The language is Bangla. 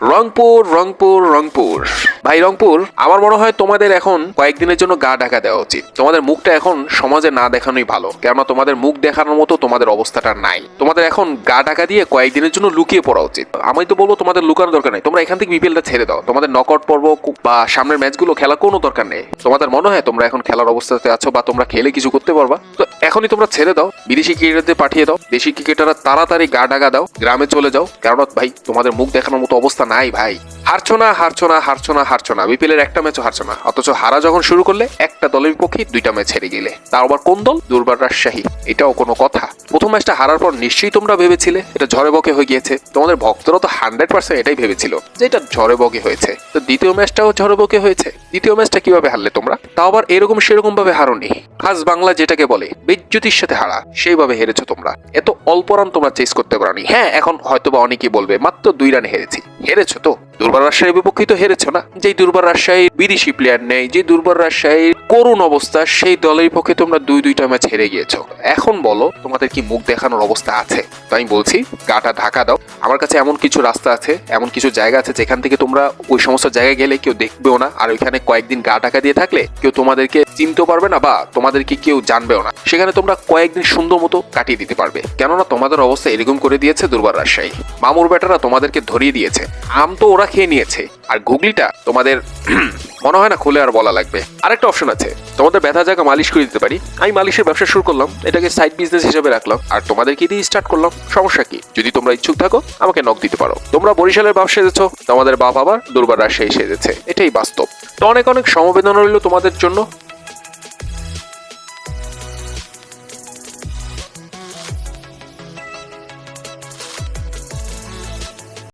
রংপুর রংপুর রংপুর ভাই রংপুর, আমার মনে হয় তোমাদের এখন কয়েকদিনের জন্য গা ঢাকা দেওয়া উচিত। তোমাদের মুখটা এখন সমাজে না দেখানোই ভালো, কেননা তোমাদের মুখ দেখানোর মতো তোমাদের অবস্থাটা নাই। তোমাদের এখন গা ঢাকা দিয়ে কয়েকদিনের জন্য লুকিয়ে পড়া উচিত। আমি তো বলব তোমাদের লুকানোর দরকার নেই। তোমরা এখান থেকে বিপিএলটা ছেড়ে দাও। তোমাদের নকআউট পর্ব বা সামনের ম্যাচগুলো খেলা কোনো দরকার নেই। তোমাদের মনে হয় তোমরা এখন খেলার অবস্থাতে আছো বা তোমরা খেলে কিছু করতে পারবা? তো এখনই তোমরা ছেড়ে দাও। বিদেশি ক্রিকেটারদের পাঠিয়ে দাও। দেশি ক্রিকেটাররা তাড়াতাড়ি গা ঢাকা দাও। গ্রামে চলে যাও। কেননা ভাই, তোমাদের মুখ দেখানোর মতো অবস্থা নাই ভাই। হারছো না হারছো না হারছো না হারছো না বিপিএল এর একটা ম্যাচও হারছো না। অথচ হারা যখন শুরু করলে, একটা দলের বিপক্ষে দুইটা ম্যাচ হেরে গেলে। তার আবার কোন দল? দুর্বার রাজশাহী। এটাও কোনো কথা। প্রথম ম্যাচটা হারার পর নিশ্চয়ই তোমরা ভেবেছিলে এটা ঝড়ে বকে হয়ে গিয়েছে। তোমাদের ভক্তরা তো হান্ড্রেড পার্সেন্ট এটাই ভেবেছিল যে এটা ঝড়ে বকে হয়েছে। তো দ্বিতীয় ম্যাচটাও ঝড়ে বকে হয়েছে। দ্বিতীয় ম্যাচটা কীভাবে হারলে তোমরা? তাও আবার এরকম সেরকম ভাবে হারোনি। খাস বাংলা যেটাকে বলে বিদ্যুতির সাথে হারা, সেইভাবে হেরেছো তোমরা। এত অল্প রান তোমরা চেস করতে পারোনি। হ্যাঁ এখন হয়তো বা অনেকেই বলবে, মাত্র দুই রানে হেরেছি। হেরেছো তো? দুর্বার রাজশাহীর বিপক্ষে তো হেরেছো না? যেই দুর্বার রাজশাহীর বিদেশি প্লেয়ার নেই যে দুর্বার রাজশাহীর করুণ অবস্থা, সেই দলের পক্ষে তোমরা দুই দুইটা ম্যাচ হেরে গিয়েছো। এখন বলো, তোমাদের কি মুখ দেখানোর অবস্থা আছে? তো আমি বলছি, গাটা ঢাকা দাও। আমার কাছে এমন কিছু রাস্তা আছে, এমন কিছু জায়গা আছে যেখান থেকে তোমরা ওই সমস্ত জায়গায় গেলে কেউ দেখবেও না। আর ওইখানে কয়েকদিন গা ঢাকা দিয়ে থাকলে কেউ তোমাদেরকে চিনতেও পারবে না বা তোমাদেরকে কেউ জানবেও না। সেখানে তোমরা কয়েকদিন সুন্দর মতো কাটিয়ে দিতে পারবে। কেননা তোমাদের অবস্থা এরকম করে দিয়েছে দুর্বার রাজশাহী। মামুর বেটারা তোমাদেরকে ধরিয়ে দিয়েছে। আম তো ওরা খেয়ে নিয়েছে। আর গুগলিটা তোমাদের মনে হয় না খুলে আর বলা লাগবে। আরেকটা অপশন আছে। তোমাদের ব্যথা জায়গা মালিশ করে দিতে পারি। আমি মালিশের ব্যবসা শুরু করলাম, এটাকে সাইড বিজনেস হিসেবে রাখলাম। আর তোমাদেরকে দিয়ে স্টার্ট করলাম। সমস্যা কি? যদি তোমরা ইচ্ছুক থাকো, আমাকে নক দিতে পারো। তোমরা বরিশালের ব্যবসা এসেছ তোমাদের বাপ আবার দুর্বার রাজশাহী সেজেছে। এটাই বাস্তব। তো অনেক অনেক সমবেদনা রইল তোমাদের জন্য।